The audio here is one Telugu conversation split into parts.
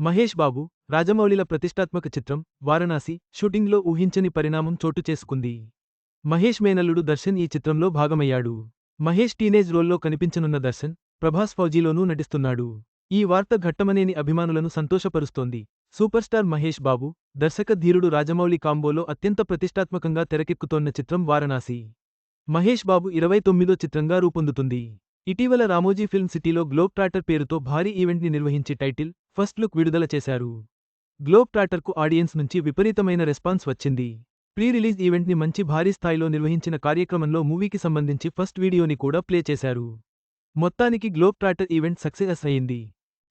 మహేష్ బాబు రాజమౌళిల ప్రతిష్టాత్మక చిత్రం వారణాసి షూటింగ్లో ఊహించని పరిణామం చోటు చేసుకుంది. మహేష్ మేనల్లుడు దర్శన్ ఈ చిత్రంలో భాగమయ్యాడు. మహేష్ టీనేజ్ రోల్లో కనిపించనున్న దర్శన్ ప్రభాస్ ఫౌజీలోనూ నటిస్తున్నాడు. ఈ వార్త ఘట్టమనేని అభిమానులను సంతోషపరుస్తోంది. సూపర్ స్టార్ మహేష్ బాబు దర్శక ధీరుడు రాజమౌళి కాంబోలో అత్యంత ప్రతిష్టాత్మకంగా తెరకెక్కుతోన్న చిత్రం వారణాసి. మహేష్ బాబు ఇరవై తొమ్మిదో చిత్రంగా రూపొందుతుంది. ఇటీవల రామోజీ ఫిల్మ్ సిటీలో గ్లోబ్ ట్రాటర్ పేరుతో భారీ ఈవెంట్ని నిర్వహించి టైటిల్ ఫస్ట్ లుక్ విడుదల చేశారు. గ్లోబ్ ట్రాటర్కు ఆడియన్స్ నుంచి విపరీతమైన రెస్పాన్స్ వచ్చింది. ప్రీ రిలీజ్ ఈవెంట్ని మంచి భారీ స్థాయిలో నిర్వహించిన కార్యక్రమంలో మూవీకి సంబంధించి ఫస్ట్ వీడియోని కూడా ప్లే చేశారు. మొత్తానికి గ్లోబ్ ట్రాటర్ ఈవెంట్ సక్సెస్ అయింది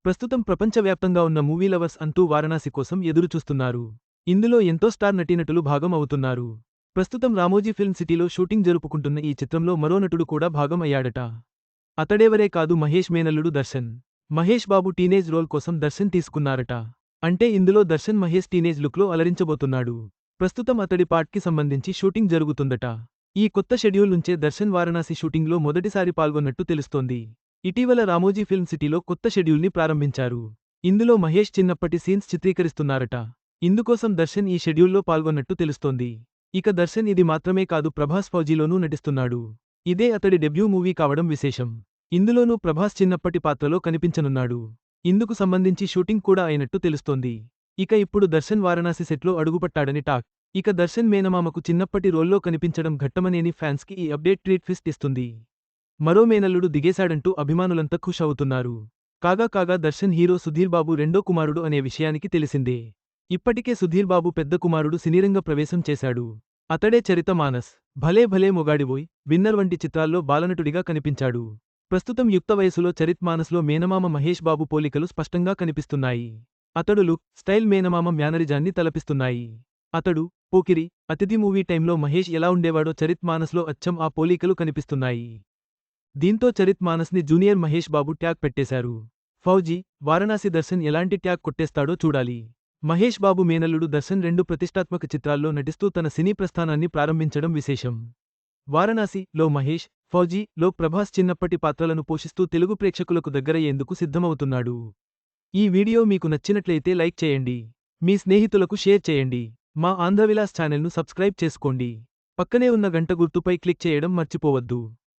ప్రస్తుతం ప్రపంచవ్యాప్తంగా ఉన్న మూవీ లవర్స్ అంటూ వారణాసి కోసం ఎదురుచూస్తున్నారు. ఇందులో ఎంతో స్టార్ నటీనటులు భాగం అవుతున్నారు. ప్రస్తుతం రామోజీ ఫిల్మ్ సిటీలో షూటింగ్ జరుపుకుంటున్న ఈ చిత్రంలో మరో నటుడు కూడా భాగం అయ్యాడట. అతడెవరే కాదు మహేష్ మేనల్లుడు దర్శన్. మహేష్ బాబు టీనేజ్ రోల్ కోసం దర్శన్ తీసుకున్నారట. అంటే ఇందులో దర్శన్ మహేష్ టీనేజ్ లుక్లో అలరించబోతున్నాడు. ప్రస్తుతం అతడి పార్ట్కి సంబంధించి షూటింగ్ జరుగుతుందట. ఈ కొత్త షెడ్యూల్ నుంచే దర్శన్ వారణాసి షూటింగ్లో మొదటిసారి పాల్గొన్నట్టు తెలుస్తోంది. ఇటీవల రామోజీ ఫిల్మ్ సిటీలో కొత్త షెడ్యూల్ని ప్రారంభించారు. ఇందులో మహేష్ చిన్నప్పటి సీన్స్ చిత్రీకరిస్తున్నారట. ఇందుకోసం దర్శన్ ఈ షెడ్యూల్లో పాల్గొన్నట్టు తెలుస్తోంది. ఇక దర్శన్ ఇది మాత్రమే కాదు ప్రభాస్ ఫౌజీలోనూ నటిస్తున్నాడు. ఇదే అతడి డెబ్యూ మూవీ కావడం విశేషం. ఇందులోనూ ప్రభాస్ చిన్నప్పటి పాత్రలో కనిపించనున్నాడు. ఇందుకు సంబంధించి షూటింగ్ కూడా అయినట్టు తెలుస్తోంది. ఇక ఇప్పుడు దర్శన్ వారణాసి సెట్లో అడుగుపట్టాడని టాక్. ఇక దర్శన్ మేనమామకు చిన్నప్పటి రోల్లో కనిపించడం ఘట్టమనేని ఫ్యాన్స్కి ఈ అప్డేట్ ట్రీట్ ఫిస్ట్ ఇస్తుంది. మరో మేనల్లుడు దిగేశాడంటూ అభిమానులంతా ఖుష్ అవుతున్నారు. కాగా కాగా దర్శన్ హీరో సుధీర్ బాబు రెండో కుమారుడు అనే విషయానికి తెలిసిందే. ఇప్పటికే సుధీర్ బాబు పెద్ద కుమారుడు సినీరంగ ప్రవేశం చేశాడు. అతడే చరిత మానస్. భలే భలే మొగాడిబోయ్ విన్నర్ వంటి చిత్రాల్లో బాలనటుడిగా కనిపించాడు. ప్రస్తుతం యుక్త వయసులో చరిత్ మానస్లో మేనమామ మహేష్ బాబు పోలికలు స్పష్టంగా కనిపిస్తున్నాయి. అతడు లుక్ స్టైల్ మేనమామ మ్యానరిజాన్ని తలపిస్తున్నాయి. అతడు పోకిరి అతిథి మూవీ టైంలో మహేష్ ఎలా ఉండేవాడో చరిత్ మానస్లో అచ్చం ఆ పోలికలు కనిపిస్తున్నాయి. దీంతో చరిత్ మానస్ని జూనియర్ మహేష్ బాబు ట్యాగ్ పెట్టేశారు. ఫౌజీ వారణాసి దర్శన్ ఎలాంటి ట్యాగ్ కొట్టేస్తాడో చూడాలి. మహేష్ బాబు మేనల్లుడు దర్శన్ రెండు ప్రతిష్టాత్మక చిత్రాల్లో నటిస్తూ తన సినీ ప్రస్థానాన్ని ప్రారంభించడం విశేషం. వారణాసి లో మహేష్ ఫౌజీ లో ప్రభాస్ చిన్నప్పటి పాత్రలను పోషిస్తూ తెలుగు ప్రేక్షకులకు దగ్గరయ్యేందుకు సిద్ధమవుతున్నాడు. ఈ వీడియో మీకు నచ్చినట్లయితే లైక్ చేయండి. మీ స్నేహితులకు షేర్ చేయండి. మా ఆంధ్రవిలాస్ ఛానల్ను సబ్స్క్రైబ్ చేసుకోండి. పక్కనే ఉన్న గంట గుర్తుపై క్లిక్ చేయడం మర్చిపోవద్దు.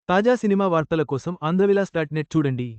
తాజా సినిమా వార్తల కోసం ఆంధ్రవిలాస్ డాట్ నెట్ చూడండి.